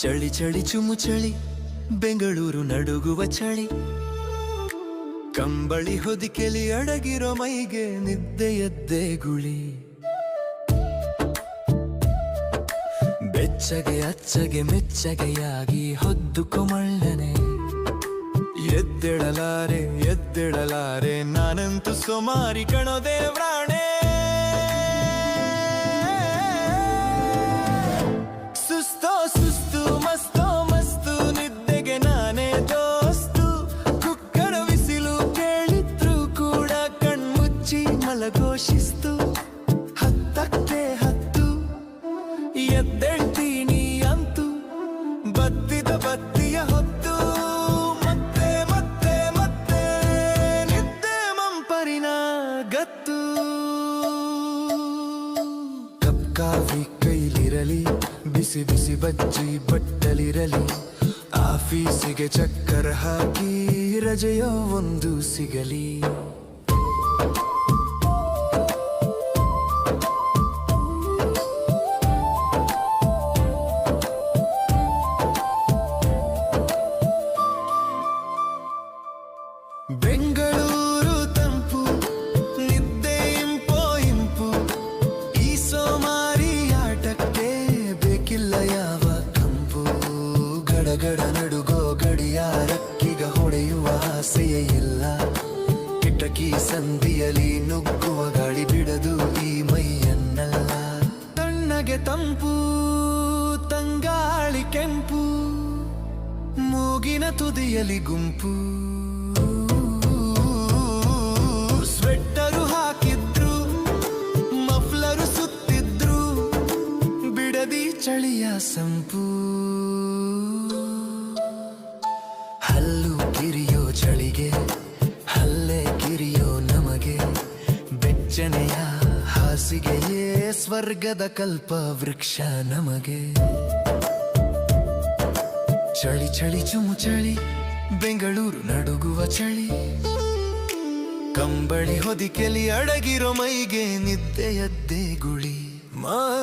ಚಳಿ ಚಳಿ ಚುಮು ಚಳಿ, ಬೆಂಗಳೂರು ನಡುಗುವ ಚಳಿ. ಕಂಬಳಿ ಹೊದಿಕೆಲಿ ಅಡಗಿರೋ ಮೈಗೆ ನಿದ್ದೆಯದ್ದೇ ಗುಳಿ. ಬೆಚ್ಚಗೆ ಅಚ್ಚಗೆ ಮೆಚ್ಚಗೆಯಾಗಿ ಹೊದ್ದು ಕೊಮಳ್ಳನೆ ಎದ್ದೆಳಲಾರೆ ಎದ್ದೆಳಲಾರೆ, ನಾನಂತೂ ಸುಮಾರಿ ಕಣೋ ದೇವ್ರಾಣೆ. ಕಣ್ಮುಚ್ಚಿ ಘೋಷಿಸ್ತು. ಹತ್ತಕ್ಕೆ ಹತ್ತು. ಎದ್ದೇಳ್ತೀನಿ ಅಂತೂ. ಬತ್ತಿದ ಬತ್ತಿಯ ಹೊತ್ತು. ಮತ್ತೆ ಮತ್ತೆ ಮತ್ತೆ. ನಿದ್ದೆ ಮಂಪರಿನ ಗತ್ತು. ಕಾಫಿ ಕೈಲಿರಲಿ, ಬಿಸಿ ಬಿಸಿ ಬಜ್ಜಿ ಬಟ್ಟಲಿರಲಿ. ಆಫೀಸಿಗೆ ಚಕ್ಕರ್ ಹಾಕಿ ರಜೆಯೋ ಒಂದು ಸಿಗಲಿ. ಸಂಧಿಯಲಿ ನುಗ್ಗುವ ಗಾಳಿ ಬಿಡದು ಈ ಮೈಯನ್ನಲ್ಲ. ತಣ್ಣಗೆ ತಂಪು, ತಂಗಾಳಿ ಕೆಂಪು, ಮೂಗಿನ ತುದಿಯಲಿ ಗುಂಪು. ಸ್ವೆಟ್ಟರು ಹಾಕಿದ್ರು, ಮಫ್ಲರು ಸುತ್ತಿದ್ರು, ಬಿಡದಿ ಚಳಿಯ ಸಂಪು. ಹಲ್ಲು ಕಿರಿಯೋ ಬೆಚ್ಚನೆಯ ಹಾಸಿಗೆಯೇ ಸ್ವರ್ಗದ ಕಲ್ಪ ವೃಕ್ಷ ನಮಗೆ. ಚಳಿ ಚಳಿ ಚುಮು ಚಳಿ, ಬೆಂಗಳೂರು ನಡುಗುವ ಚಳಿ. ಕಂಬಳಿ ಹೊದಿಕೆಲಿ ಅಡಗಿರೋ ಮೈಗೆ ನಿದ್ದೆಯದ್ದೇ ಗುಳಿ. ಮಾ